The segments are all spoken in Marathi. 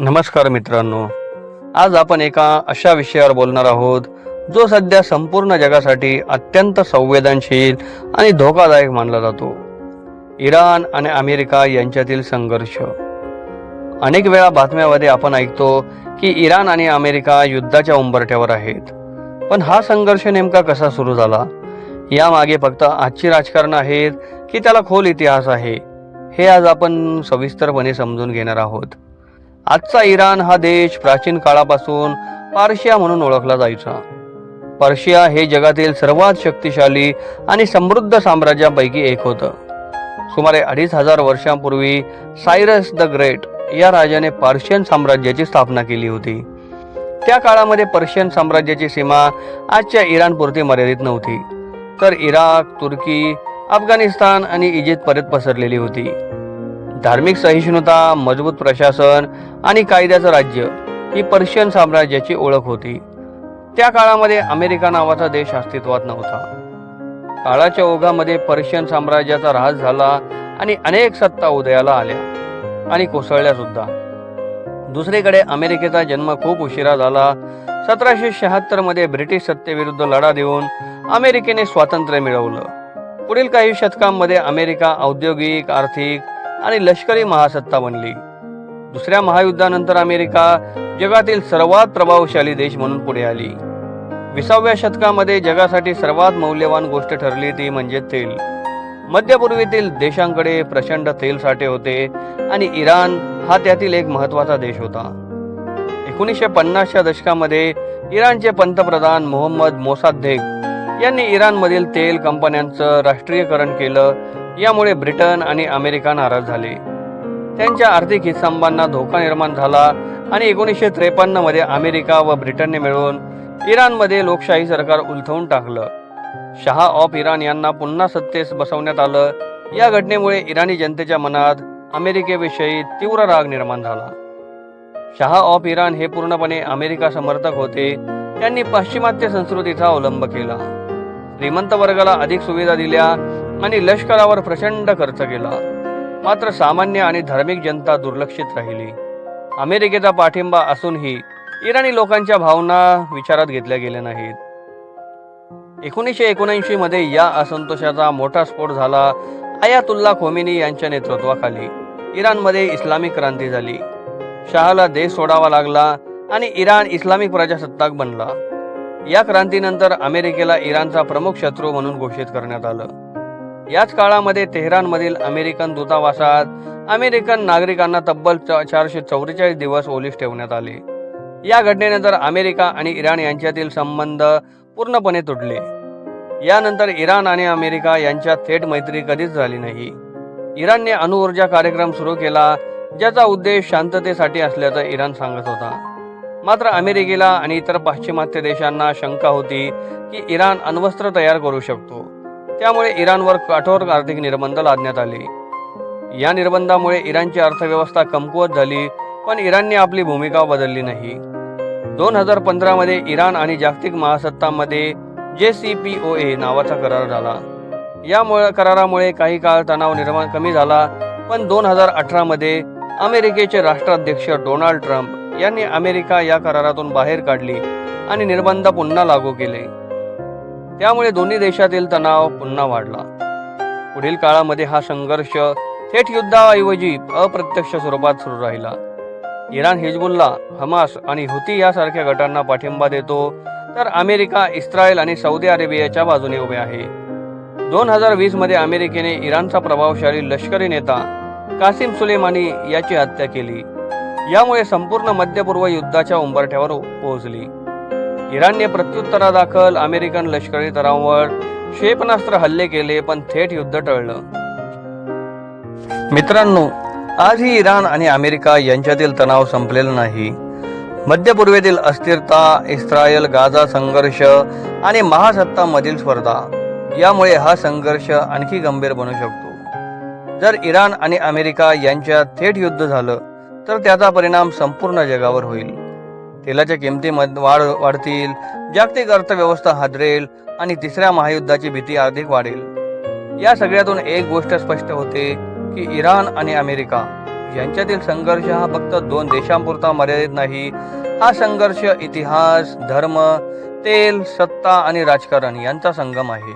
नमस्कार मित्रांनो. आज आपण एका अशा विषयावर बोलणार आहोत जो सध्या संपूर्ण जगासाठी अत्यंत संवेदनशील आणि धोकादायक मानला जातो. इराण आणि अमेरिका यांच्यातील संघर्ष. अनेक वेळा बातम्यामध्ये आपण ऐकतो की इराण आणि अमेरिका युद्धाच्या उंबरठ्यावर आहेत. पण हा संघर्ष नेमका कसा सुरू झाला? यामागे फक्त आजची राजकारण आहेत की त्याला खोल इतिहास आहे हे आज आपण सविस्तरपणे समजून घेणार आहोत. आजचा इराण हा देश प्राचीन काळापासून पार्शिया म्हणून ओळखला जायचा. पर्शिया हे जगातील सर्वात शक्तिशाली आणि समृद्ध साम्राज्यापैकी एक होतं. सुमारे अडीच हजार वर्षांपूर्वी सायरस द ग्रेट या राजाने पर्शियन साम्राज्याची स्थापना केली होती. त्या काळामध्ये पर्शियन साम्राज्याची सीमा आजच्या इराणपुरती मर्यादित नव्हती. तर इराक तुर्की अफगाणिस्तान आणि इजिप्तपर्यंत पसरलेली होती. धार्मिक सहिष्णुता मजबूत प्रशासन आणि कायद्याचं राज्य ही पर्शियन साम्राज्याची ओळख होती. त्या काळामध्ये अमेरिका नावाचा देश अस्तित्वात नव्हता. काळाच्या ओघामध्ये पर्शियन साम्राज्याचा ऱ्हास झाला आणि अनेक सत्ता उदयाला आल्या आणि कोसळल्या सुद्धा. दुसरीकडे अमेरिकेचा जन्म खूप उशिरा झाला. सतराशे शहात्तरमध्ये ब्रिटिश सत्तेविरुद्ध लढा देऊन अमेरिकेने स्वातंत्र्य मिळवलं. पुढील काही शतकांमध्ये अमेरिका औद्योगिक आर्थिक आणि लष्करी महासत्ता बनली. दुसऱ्या महायुद्धानंतर अमेरिका जगातील सर्वात प्रभावशाली देश म्हणून पुढे आली. विसाव्या शतकामध्ये जगासाठी सर्वात मौल्यवान गोष्ट ठरली ती म्हणजे तेल. मध्यपूर्वीतील देशांकडे प्रचंड तेल साठे होते आणि इराण हा त्यातील एक महत्त्वाचा देश होता. एकोणीसशे पन्नासच्या दशकामध्ये इराणचे पंतप्रधान मोहम्मद मोसाद्देग यांनी इराणमधील तेल कंपन्यांचं राष्ट्रीयकरण केलं यामुळे ब्रिटन आणि अमेरिका नाराज झाले. त्यांच्या आर्थिक हितसंबांना धोका निर्माण झाला आणि एकोणीसशे त्रेपन्नमध्ये अमेरिका व ब्रिटनने मिळून इराणमध्ये लोकशाही सरकार उलथवून टाकलं. शहा ऑफ इराण यांना पुन्हा सत्तेस बसवण्यात आलं. या घटनेमुळे इराणी जनतेच्या मनात अमेरिकेविषयी तीव्र राग निर्माण झाला. शहा ऑफ इराण हे पूर्णपणे अमेरिका समर्थक होते. त्यांनी पाश्चिमात्य संस्कृतीचा अवलंब केला. श्रीमंत वर्गाला अधिक सुविधा दिल्या. आणि लष्करावर प्रचंड खर्च केला. मात्र सामान्य आणि धार्मिक जनता दुर्लक्षित राहिली. अमेरिकेचा पाठिंबा असूनही इराणी लोकांच्या भावना विचारात घेतल्या गेल्या नाहीत. एकोणीसशे एकोणऐंशी मध्ये या असंतोषाचा मोठा स्फोट झाला आयातुल्ला खोमिनी यांच्या नेतृत्वाखाली. इराणमध्ये इस्लामिक क्रांती झाली. शहाला देश सोडावा लागला आणि इराण इस्लामिक प्रजासत्ताक बनला. या क्रांतीनंतर अमेरिकेला इराणचा प्रमुख शत्रू म्हणून घोषित करण्यात आलं. याच काळामध्ये तेहरानमधील अमेरिकन दूतावासात अमेरिकन नागरिकांना तब्बल च- चारशे चौवेचाळीस दिवस ओलीस ठेवण्यात आले. या घटनेनंतर अमेरिका आणि इराण यांच्यातील संबंध पूर्णपणे तुटले. यानंतर इराण आणि अमेरिका यांच्यात थेट मैत्री कधीच झाली नाही. इराणने अणुऊर्जा कार्यक्रम सुरू केला ज्याचा उद्देश शांततेसाठी असल्याचं इराण सांगत होता. मात्र अमेरिकेला आणि इतर पाश्चिमात्य देशांना शंका होती की इराण अण्वस्त्र तयार करू शकतो. त्यामुळे इराणवर कठोर आर्थिक निर्बंध लादण्यात आले. या निर्बंधामुळे इराणची अर्थव्यवस्था कमकुवत झाली पण इराणने आपली भूमिका बदलली नाही. दोन हजार पंधरामध्ये इराण आणि जागतिक महासत्तामध्ये जे सी पी ओ ए नावाचा करार झाला. यामुळे करारामुळे काही काळ तणाव निर्माण कमी झाला पण दोन हजार अठरामध्ये अमेरिकेचे राष्ट्राध्यक्ष डोनाल्ड ट्रम्प यांनी अमेरिका या करारातून बाहेर काढली आणि निर्बंध पुन्हा लागू केले. त्यामुळे दोन्ही देशातील तणाव पुन्हा वाढला. पुढील काळामध्ये हा संघर्ष थेट युद्धाऐवजी अप्रत्यक्ष स्वरूपात सुरू राहिला. इराण हिजबुल्ला हमास आणि हुती यासारख्या गटांना पाठिंबा देतो तर अमेरिका इस्रायल आणि सौदी अरेबियाच्या बाजूने उभे आहे. दोन हजार वीसमध्ये अमेरिकेने इराणचा प्रभावशाली लष्करी नेता कासिम सुलेमानी याची हत्या केली. यामुळे संपूर्ण मध्यपूर्व युद्धाच्या उंबरठ्यावर पोहोचली. इराणने प्रत्युत्तरादाखल अमेरिकन लष्करी तरांवर क्षेपणास्त्र हल्ले केले पण थेट युद्ध टळलं. मित्रांनो आजही इराण आणि अमेरिका यांच्यातील तणाव संपलेला नाही. मध्यपूर्वेतील अस्थिरता इस्रायल गाझा संघर्ष आणि महासत्तामधील स्पर्धा यामुळे हा संघर्ष आणखी गंभीर बनू शकतो. जर इराण आणि अमेरिका यांच्यात थेट युद्ध झालं तर त्याचा परिणाम संपूर्ण जगावर होईल. तेलाच्या किमतीमध्ये वाढ वाढतील जागतिक अर्थव्यवस्था हादरेल आणि तिसऱ्या महायुद्धाची भीती अधिक वाढेल. या सगळ्यातून एक गोष्ट स्पष्ट होते की इराण आणि अमेरिका यांच्यातील संघर्ष हा फक्त दोन देशांपुरता मर्यादित नाही हा संघर्ष इतिहास धर्म तेल सत्ता आणि राजकारण यांचा संगम आहे.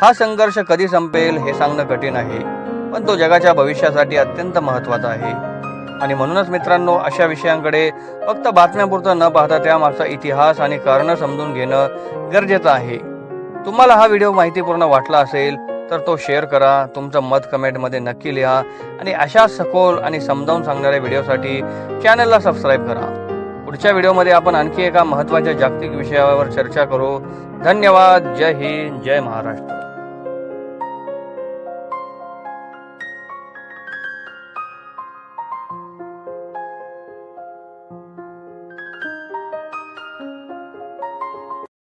हा संघर्ष कधी संपेल हे सांगणं कठीण आहे पण तो जगाच्या भविष्यासाठी अत्यंत महत्त्वाचा आहे. आणि म्हणूनच मित्रांनो अशा विषयांकडे फक्त बातम्यापुरतं न पाहता त्यामागचा इतिहास आणि कारणं समजून घेणं गरजेचं आहे. तुम्हाला हा व्हिडिओ माहितीपूर्ण वाटला असेल तर तो शेअर करा तुमचं मत कमेंटमध्ये नक्की लिहा आणि अशा सखोल आणि समजावून सांगणाऱ्या व्हिडिओसाठी चॅनलला सबस्क्राईब करा. पुढच्या व्हिडिओमध्ये आपण आणखी एका महत्त्वाच्या जागतिक विषयावर चर्चा करू. धन्यवाद. जय हिंद. जय महाराष्ट्र.